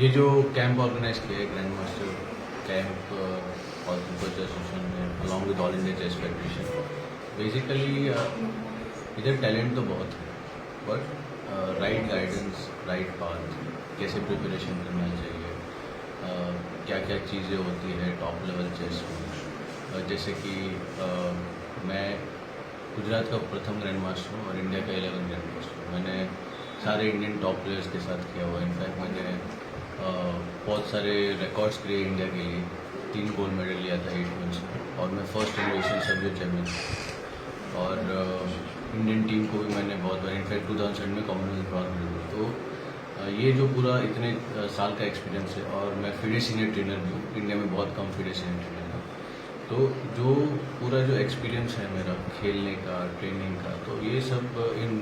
ये जो camp organise किया है ग्रैंड मास्टर कैंप और फुटबॉल एसोसिएशन में along with all India chess federation basically इधर टैलेंट तो बहुत है but right guidance right path कैसे प्रिपरेशन करना चाहिए uh, क्या क्या चीज़ें होती है टॉप लेवल चेस में। अ, जैसे कि अ, मैं गुजरात का प्रथम ग्रैंड मास्टर हूँ और इंडिया का इलेवन ग्रैंड मास्टर हूँ। मैंने सारे इंडियन टॉप प्लेयर्स के साथ किया हुआ इनफैक्ट मैंने बहुत सारे रिकॉर्ड्स किए इंडिया के लिए, तीन गोल्ड मेडल लिया था एट में। और मैं फ़र्स्ट जनरेशन सब्जेक्ट चैम्पियन और इंडियन टीम को भी मैंने बहुत बार इनफैक्ट टू थाउज़ेंड में कॉमनवेल्थ ब्रॉन्ज मेडल तो ये जो पूरा इतने साल का एक्सपीरियंस है, और मैं फिडे सीनियर ट्रेनर भी हूँ। इंडिया में बहुत कम फिडे सीनियर ट्रेनर हैं। तो जो पूरा जो एक्सपीरियंस है मेरा, खेलने का ट्रेनिंग का तो ये सब इन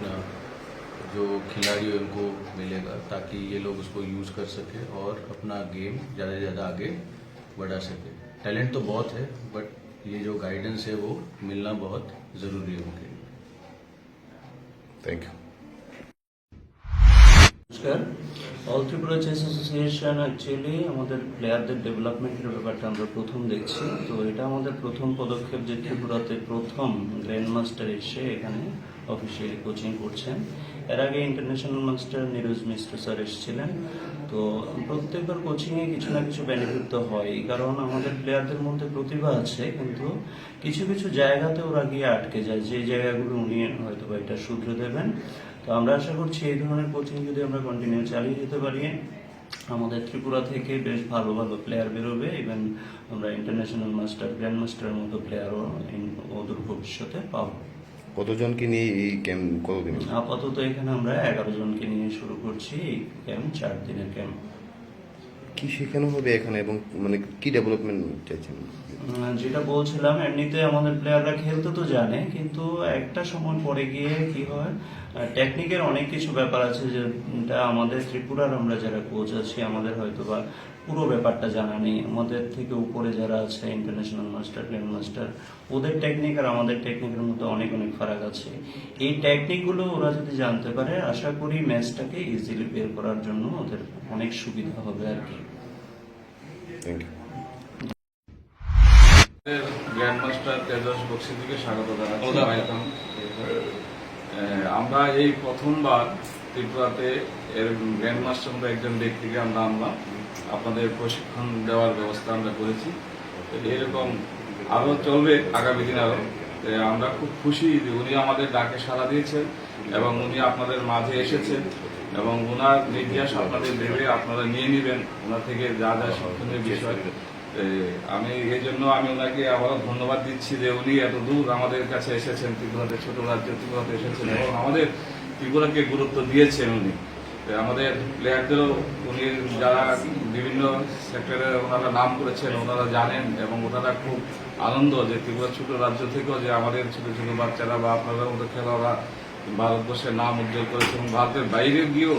अ, जो खिलाड़ियों इनको मिलेगा ताकि ये लोग उसको यूज़ कर सके और अपना गेम ज़्यादा से ज़्यादा आगे बढ़ा सके टैलेंट तो बहुत है बट ये जो गाइडेंस है वो मिलना बहुत ज़रूरी है उनके लिए থ্যাংক ইউ নমস্কার all Tripura chess association actually আমাদের প্লেয়ারদের ডেভেলপমেন্টের ব্যাপারটা আমরা প্রথম দেখছি তো এটা আমাদের প্রথম পদক্ষেপ যে ত্রিপুরাতে প্রথম গ্র্যান্ড মাস্টার এসে এখানে অফিসিয়ালি কোচিং করছেন। এর আগে international master Niroj Mishra sir এসেছিলেন। তো প্রত্যেকবার কোচিংয়ে কিছু না কিছু বেনিফিট তো হয় কারণ আমাদের প্লেয়ারদের মধ্যে প্রতিভা আছে, কিন্তু কিছু কিছু জায়গাতে ওরা গিয়ে আটকে যায়। যে জায়গাগুলো উনি হয়তো বা এটা শুধরে দেবেন। তো আমরা আশা করছি এই ধরনের কোচিং যদি আমরা কন্টিনিউ চালিয়ে যেতে পারি, আমাদের ত্রিপুরা থেকে বেশ ভালো ভালো প্লেয়ার বেরোবে। ইভেন আমরা ইন্টারন্যাশনাল মাস্টার গ্র্যান্ড মাস্টারের মতো প্লেয়ারও অদূর ভবিষ্যতে পাবো। কতজনকে নিয়ে এই ক্যাম্প কতদিন? আপাতত এখানে আমরা এগারো জনকে নিয়ে শুরু করছি এই ক্যাম্প চার দিনের ক্যাম্প। কি শেখানো হবে এখানে এবং মানে কি ডেভেলপমেন্ট চাইছেন? যেটা বলছিলাম এমনিতে আমাদের প্লেয়াররা খেলতে তো জানে কিন্তু একটা সময় পরে গিয়ে কি হয় টেকনিকের অনেক কিছু ব্যাপার আছে যেটা আমাদের ত্রিপুরার আমরা যারা কোচ আছি আমাদের হয়তো বা পুরো ব্যাপারটা জানা নেই। আমাদের থেকে উপরে যারা আছে ইন্টারন্যাশনাল মাস্টার গ্র্যান্ড মাস্টার ওদের টেকনিক আর আমাদের টেকনিকের মধ্যে অনেক অনেক ফারাক আছে। এই টেকনিকগুলো ওরা যদি জানতে পারে আশা করি ম্যাচটাকে ইজিলি বের করার জন্য ওদের অনেক সুবিধা হবে আর কি। Thank you grand master Tejas বক্সিদিকে স্বাগত জানাচ্ছি। আমরা এই প্রথমবার ত্রিপুরাতে এর গ্র্যান্ড মাস্টার মতো একজন ব্যক্তিকে আমরা আনলাম আপনাদের প্রশিক্ষণ দেওয়ার ব্যবস্থা আমরা করেছি। এরকম আরও চলবে আগামী দিন আরও আমরা খুব খুশি যে উনি আমাদের ডাকে সাড়া দিয়েছেন এবং উনি আপনাদের মাঝে এসেছেন এবং ওনার নির্দেশ আপনাদের দেবে আপনারা নিয়ে নেবেন। ওনার থেকে যা যা শিক্ষণীয় বিষয়। আমি এই জন্য আমি ওনাকে আবারও ধন্যবাদ দিচ্ছি যে উনি এত দূর আমাদের কাছে এসেছেন, ত্রিপুরাতে, ছোট রাজ্য ত্রিপুরাতে এসেছেন এবং আমাদের ত্রিপুরাকে গুরুত্ব দিয়েছেন উনি। আমাদের প্লেয়ারদেরও উনি যারা বিভিন্ন সেক্টরে ওনারা নাম করেছেন, ওনারা জানেন এবং ওনারা খুব আনন্দ যে ত্রিপুরা ছোট রাজ্য থেকেও যে আমাদের ছোট ছোট বাচ্চারা বা আপনাদের মতো খেলোয়াড়রা ভারতবর্ষের নাম উজ্জ্বল করেছে এবং ভারতের বাইরে গিয়েও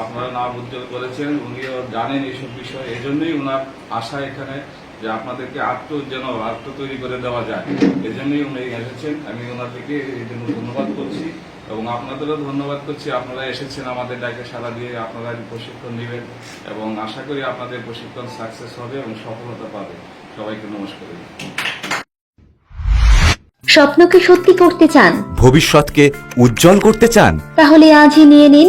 আপনারা নাম উজ্জ্বল করেছেন, উনিও জানেন এইসব বিষয়। জন্যই ওনার আশা এখানে যে আপনাদেরকে আত্ম যেন আত্ম তৈরি করে দেওয়া যায়। এই জন্যই উনি এসেছেন। আমি ওনাদেরকে এই জন্য ধন্যবাদ করছি এবং আপনাদেরও ধন্যবাদ করছি। আপনারা এসেছেন আমাদের ডাকে সারা দিয়ে আপনারা প্রশিক্ষণ নেবেন এবং আশা করি আপনাদের প্রশিক্ষণ সাকসেস হবে এবং সফলতা পাবে। সবাইকে নমস্কার স্বপ্নকে সত্যি করতে চান? ভবিষ্যৎকে উজ্জ্বল করতে চান? তাহলে আজই নিয়ে নিন